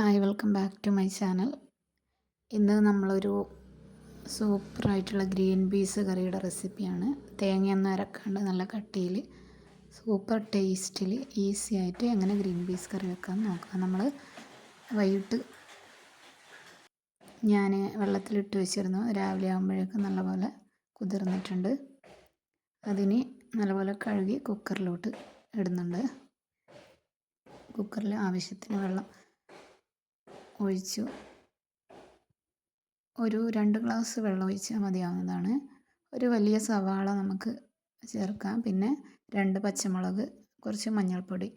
Hi welcome back to my channel. ഇന്ന് നമ്മളൊരു സൂപ്പറായിട്ടുള്ള green peas കറിയുടെ റെസിപ്പിയാണ്. തേങ്ങയൊന്നും അരക്കാണ്ട് നല്ല കട്ടിയിൽ സൂപ്പർ ടേസ്റ്റിൽ ഈസി ആയിട്ട് എങ്ങനെ ഗ്രീൻ പീസ് കറി വെക്കാൻ നോക്കാം. നമ്മൾ വൈകിട്ട് ഞാൻ വെള്ളത്തിലിട്ട് വെച്ചിരുന്നു. രാവിലെ ആകുമ്പോഴേക്കും നല്ലപോലെ കുതിർന്നിട്ടുണ്ട്. അതിന് നല്ലപോലെ കഴുകി കുക്കറിലോട്ട് ഇടുന്നുണ്ട്. കുക്കറിൽ ആവശ്യത്തിന് വെള്ളം ഒഴിച്ചു. ഒരു രണ്ട് ഗ്ലാസ് വെള്ളം ഒഴിച്ചാൽ മതിയാവുന്നതാണ്. ഒരു വലിയ സവാള നമുക്ക് ചേർക്കാം. പിന്നെ രണ്ട് പച്ചമുളക് കുറച്ച് മഞ്ഞൾപ്പൊടി.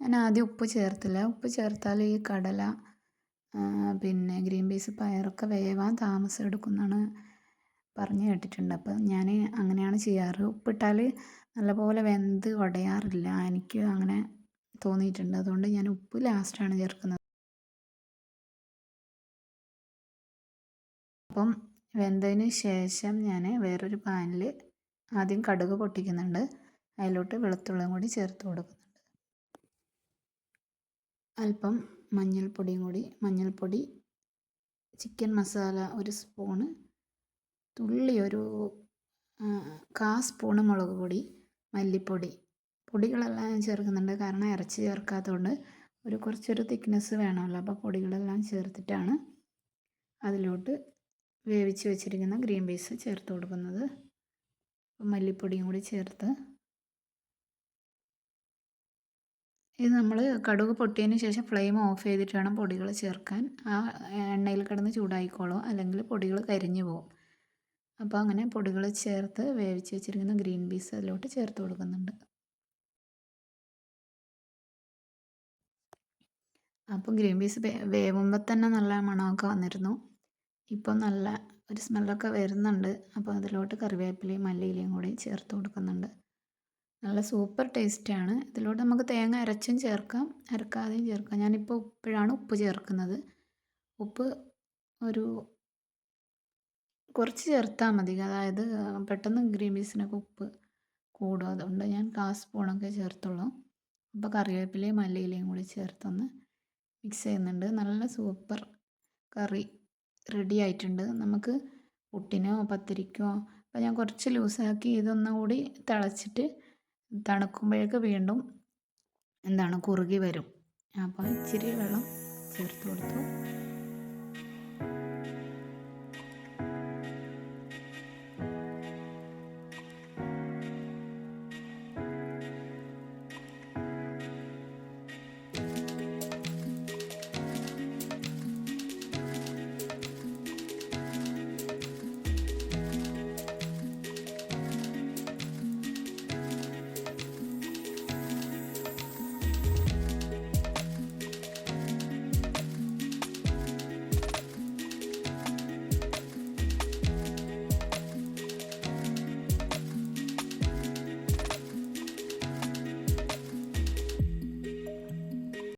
ഞാൻ ആദ്യം ഉപ്പ് ചേർത്തില്ല. ഉപ്പ് ചേർത്താൽ ഈ കടല പിന്നെ ഗ്രീൻ പീസ് പയറൊക്കെ വേവാൻ താമസം എടുക്കുന്നതാണ് പറഞ്ഞു കേട്ടിട്ടുണ്ട്. അപ്പോൾ ഞാൻ അങ്ങനെയാണ് ചെയ്യാറ്. ഉപ്പിട്ടാൽ നല്ലപോലെ വെന്ത് ഉടയാറില്ല. എനിക്ക് അങ്ങനെ തോന്നിയിട്ടുണ്ട്. അതുകൊണ്ട് ഞാൻ ഉപ്പ് ലാസ്റ്റാണ് ചേർക്കുന്നത്. അപ്പം വെന്തതിന് ശേഷം ഞാൻ വേറൊരു പാനിൽ ആദ്യം കടുക് പൊട്ടിക്കുന്നുണ്ട്. അതിലോട്ട് വെളുത്തുള്ളിയും കൂടി ചേർത്ത് കൊടുക്കുന്നുണ്ട്. അല്പം മഞ്ഞൾപ്പൊടിയും കൂടി മഞ്ഞൾപ്പൊടി ചിക്കൻ മസാല ഒരു സ്പൂണ് തുള്ളി ഒരു കാ സ്പൂണ് മുളക് പൊടി മല്ലിപ്പൊടി. പൊടികളെല്ലാം ഞാൻ ചേർക്കുന്നുണ്ട്. കാരണം ഇറച്ചി ചേർക്കാത്തതുകൊണ്ട് ഒരു കുറച്ചൊരു തിക്നെസ് വേണമല്ലോ. അപ്പോൾ പൊടികളെല്ലാം ചേർത്തിട്ടാണ് അതിലോട്ട് വേവിച്ച് വെച്ചിരിക്കുന്ന ഗ്രീൻ പീസ് ചേർത്ത് കൊടുക്കുന്നത്. മല്ലിപ്പൊടിയും കൂടി ചേർത്ത്. ഇത് നമ്മൾ കടുക് പൊട്ടിയതിന് ശേഷം ഫ്ലെയിം ഓഫ് ചെയ്തിട്ട് വേണം പൊടികൾ ചേർക്കാൻ. ആ എണ്ണയിൽ കിടന്ന് ചൂടായിക്കോളും അല്ലെങ്കിൽ പൊടികൾ കരിഞ്ഞു പോകും അപ്പോൾ അങ്ങനെ പൊടികൾ ചേർത്ത് വേവിച്ച് വെച്ചിരിക്കുന്ന ഗ്രീൻ പീസ് അതിലോട്ട് ചേർത്ത് കൊടുക്കുന്നുണ്ട്. അപ്പോൾ ഗ്രീൻ പീസ് വേവുമ്പോൾ തന്നെ നല്ല മണമൊക്കെ വന്നിരുന്നു. ഇപ്പോൾ നല്ല ഒരു സ്മെല്ലൊക്കെ വരുന്നുണ്ട്. അപ്പോൾ അതിലോട്ട് കറിവേപ്പിലയും മല്ലിയിലയും കൂടി ചേർത്ത് കൊടുക്കുന്നുണ്ട്. നല്ല സൂപ്പർ ടേസ്റ്റാണ്. ഇതിലോട്ട് നമുക്ക് തേങ്ങ അരച്ചും ചേർക്കാം. അരക്കാതെയും ചേർക്കാം. ഞാനിപ്പോൾ ഇപ്പോഴാണ് ഉപ്പ് ചേർക്കുന്നത്. ഉപ്പ് ഒരു കുറച്ച് ചേർത്താൽ മതി. അതായത് പെട്ടെന്ന് ഗ്രീൻ പീസിനൊക്കെ ഉപ്പ് കൂടും. അതുകൊണ്ട് ഞാൻ കാ സ്പൂണൊക്കെ ചേർത്തുള്ളൂ. അപ്പോൾ കറിവേപ്പിലയും മല്ലിയിലയും കൂടി ചേർത്തൊന്ന് മിക്സ് ചെയ്യുന്നുണ്ട്. നല്ല സൂപ്പർ കറി. റെഡി ആയിട്ടുണ്ട്. നമുക്ക് പുട്ടിനോ പത്തിരിക്കോ അപ്പോൾ ഞാൻ കുറച്ച് ലൂസാക്കി ഇതൊന്നും കൂടി തിളച്ചിട്ട് തണുക്കുമ്പോഴേക്ക് വീണ്ടും എന്താണ് കുറുകി വരും. അപ്പോൾ ഇച്ചിരി വെള്ളം ചേർത്ത് കൊടുത്തു.